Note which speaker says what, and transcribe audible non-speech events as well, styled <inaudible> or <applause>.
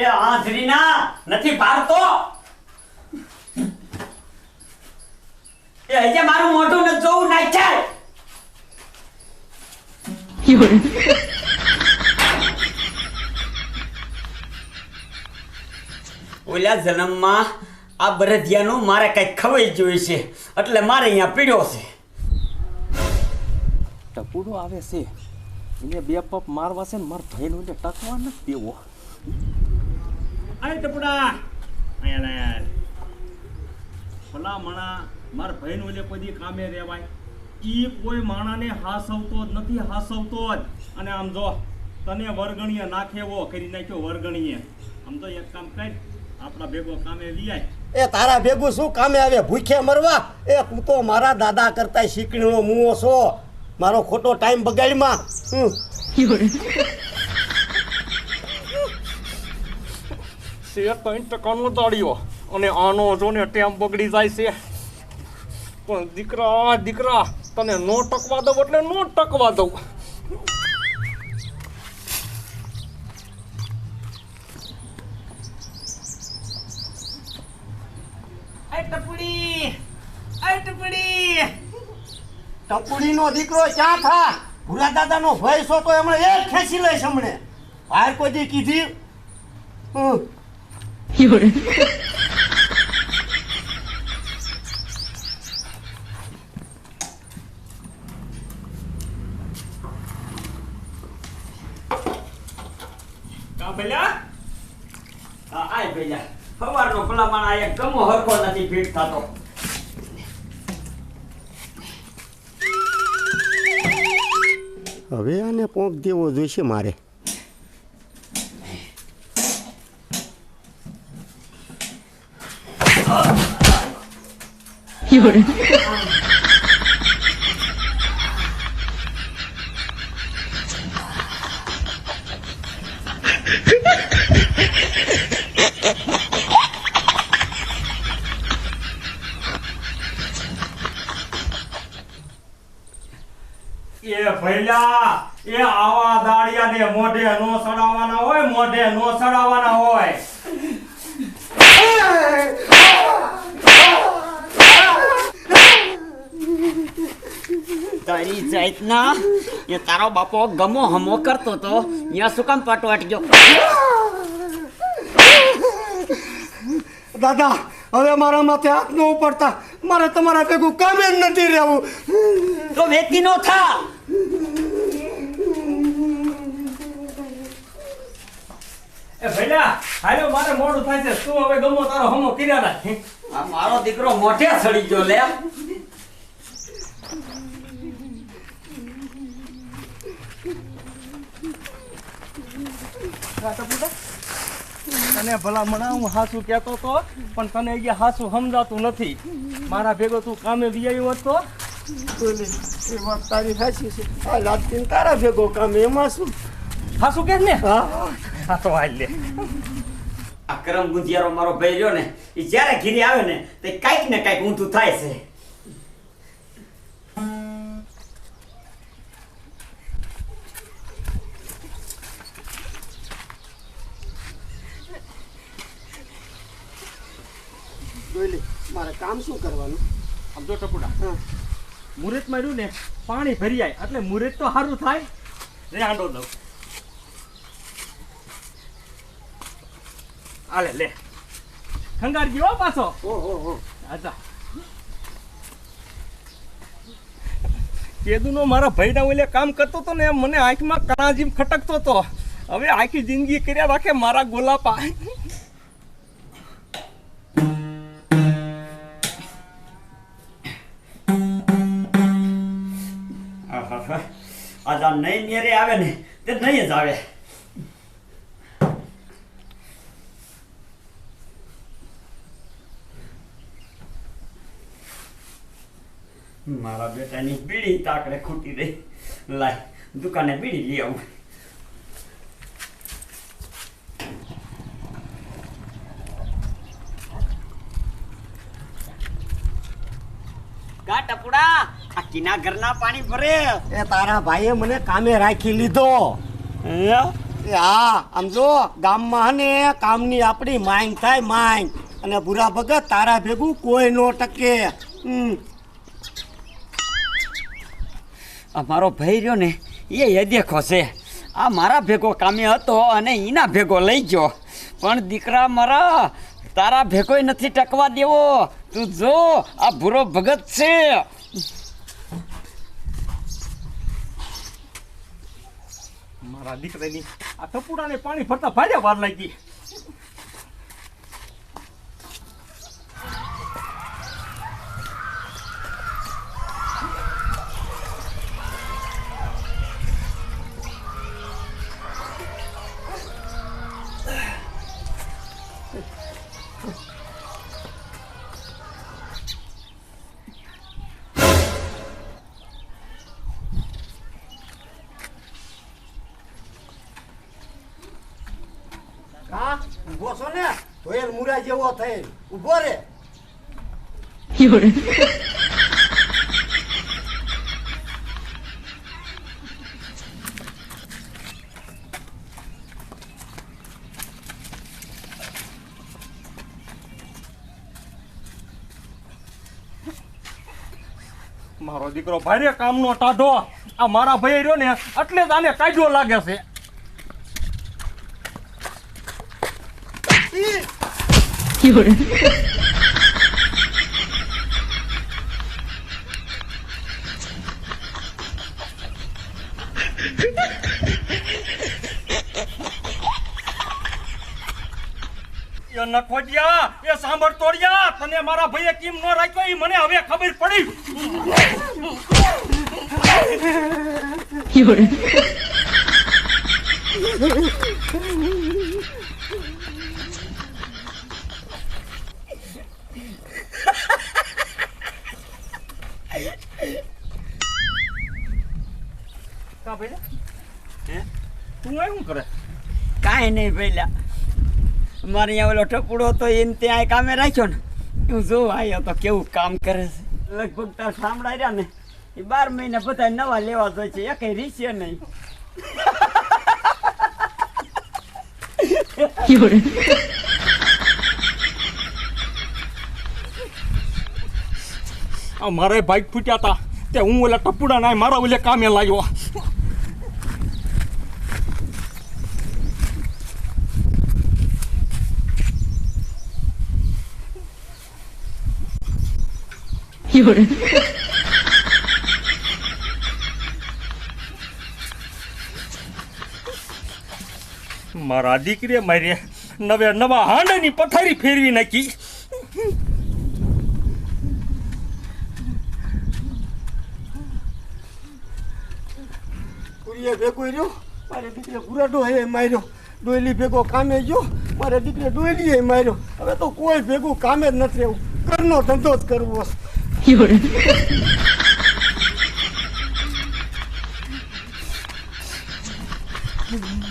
Speaker 1: એ આંધરીના નથી પારતો એ મારું મોઢું ન જોવું નાખ્યા，ઓલા જન્મમાં આ બરધિયાનું મારે કઈ ખવાઈ જોઈ છે. એટલે મારે અહીંયા પીડ્યો છે.
Speaker 2: ટપુડો આવે છે. એને બે પપ મારવા છે ને મારા ભાઈનો એને ટકવા નથી દેવો. આય ટપુડા અહીંયા લે ભલા મારા ભાઈનો એટલે કોઈ કામે રહેવાય. એ કોઈ માણાને હાસવતો જ નથી હાસવતો જ. અને આમ જો તને વરગણીએ નાખેવો કરી નાખ્યો વર્ગણીએ. આમ તો એક કામ કર આપણા ભેગો કામે વિયાય.
Speaker 3: એ તારા ભેગું શું કામે આવે? ભૂખે મરવા? એ તું તો મારા દાદા કરતા શીકણીનો મુઓ છો. મારો ખોટો ટાઈમ બગાડમાં હમ.
Speaker 4: 有人
Speaker 2: ，શેર ત્રણ ટકાનો દાડ્યો અને આનો જો ને ટેમ બગડી જાય છે. પણ દીકરા દીકરા તને નો ટકવા દઉં એટલે નો ટકવા દઉં.
Speaker 3: ટપુડીનો દીકરો ક્યાં થા? ભૂરા દાદાનો ભય છો તો એમણે એ ખેંચી લઈશ હમણે. બહાર કોઈ કીધી? હમ.
Speaker 4: 有人。
Speaker 1: આય ભૈયા સવારનો ભલામણ આ એક ગમો હરખો નથી ફીટ થતો.
Speaker 3: હવે આને પોંક દેવો જોઈશે મારે.
Speaker 4: 有人
Speaker 2: ，એ ભૈલા એ આવા દાડિયાને મોઢે નો સડાવવાના હોય મોઢે નો સડાવવાના હોય.
Speaker 1: તારી જાતના એ તારો બાપો ગમો હમો કરતો તો. અહીંયા શું કામ પાટો ગયો
Speaker 3: દાદા હવે મારા માથે હાથ ન ઉપડતા. મારે તમારા ભેગું કામે જ નથી રહેવું.
Speaker 1: તો વેતી નો થા.
Speaker 2: એ ભૈલા હાલો મારે મોડું થાય છે. તું હવે ગમો તારો હમો કર્યા રાખ
Speaker 1: આ મારો દીકરો મોઢે સડી ગયો લે.
Speaker 2: તને ભલા મણા હું હાસુ કહેતો તો પણ તને એ હાસુ સમજાતું નથી. મારા ભેગો તું કામે વિયાયો હતો તો?
Speaker 3: એ વાત તારી હાસી છે. આ લાદતીન તારા ભેગો કામે એમાં શું
Speaker 2: હાસુ કે ને?
Speaker 3: હા.
Speaker 2: હા તો હાલ લે.
Speaker 1: આ કરમ ગુંધિયારો મારો ભાઈ રહ્યો ને એ જ્યારે ઘીરી આવે ને તે કાંઈક ને કાંઈક ઊંધું થાય છે.
Speaker 3: જોઈ લે મારે કામ શું કરવાનું?
Speaker 2: સમજો ટપુડા.
Speaker 3: હા.
Speaker 2: મુહૂર્ત માર્યું ને પાણી ભરી જાય એટલે મુહૂર્ત તો સારું થાય. રે આંડો દઉં આલે લે. ખંગાર ગયો પાછો.
Speaker 3: ઓહો હો
Speaker 2: આજા કેદુનો મારા ભાઈના ઓલે કામ કરતો હતો ને એમ મને આંખમાં કણાજીમ ખટકતો તો. હવે આખી જિંદગી કર્યા રાખે મારા ગોલાપા.
Speaker 1: આજ આ નહીં નેરે આવે ને, તે નહીં જ આવે. મારા બેટાની બીડી તાકડે ખૂટી રહી લાય, દુકાને બીડી લઈ આવું. ગા ટપુડા આ કિના ઘરના પાણી ભરે.
Speaker 3: એ તારા ભાઈએ મને કામે રાખી લીધો.
Speaker 1: હે?
Speaker 3: એ હા આમ જો ગામમાં ને કામની આપણી માંગ થાય માંગ. અને ભૂરા ભગત તારા ભેગું કોઈ નો ટકે. હમ.
Speaker 1: આ મારો ભાઈ રહ્યો ને એ એ દેખો છે આ મારા ભેગો કામે હતો અને એના ભેગો લઈ ગયો. પણ દીકરા મારા તારા ભેગોય નથી ટકવા દેવો. તું જો આ ભૂરો ભગત છે.
Speaker 2: મારા દીકરાની આ ટપુડાને પાણી ફરતા ભારે વાર લાગી.
Speaker 3: હા જેવો થઈ ઊભો રે
Speaker 2: મારો દીકરો ભારે કામનો ટાઢો. આ મારા ભાઈ રહ્યો ને એટલે જ આને કાઢ્યો લાગે છે.
Speaker 4: 有人
Speaker 2: ，એ નખોડિયા એ સાંભળ તોડિયા તને મારા ભાઈએ કેમ ન રાખ્યો એ મને હવે ખબર પડી. <laughs> કા ભાઈ
Speaker 1: હે?
Speaker 2: તું આ શું કરે?
Speaker 1: કાંઈ નહીં ભઈલા મારે અહીંયા ઓલો ટપુડો તો એને ત્યાં કામે રાખ્યો ને. હું જોઉં આવ્યો તો કેવું કામ કરે છે. લગભગ તાર સાંભળા રહ્યા ને. એ બાર મહિના બધા નવા લેવા જોઈએ છે એક રીસે નહીં.
Speaker 2: આ મારે ભાઈ ફૂટ્યા હતા તે હું ઓલા ટપુડા ના મારા ઓલે કામે લાગ્યો ”
Speaker 4: 有人
Speaker 2: ，મારા દીકરીએ મારી નવે નવા હાંડાની પથારી ફેરવી નાખી.
Speaker 3: કુરીએ ભેગો રહ્યો. મારે દીકરે પૂરા ડોહે માર્યો. ડોયલી ભેગો કામે ગયો. મારે દીકરી ડોયલી માર્યો. હવે તો કોઈ ભેગું કામે જ નથી રહેવું. ઘરનો ધંધો જ કરવો છે.
Speaker 4: 有人，<laughs>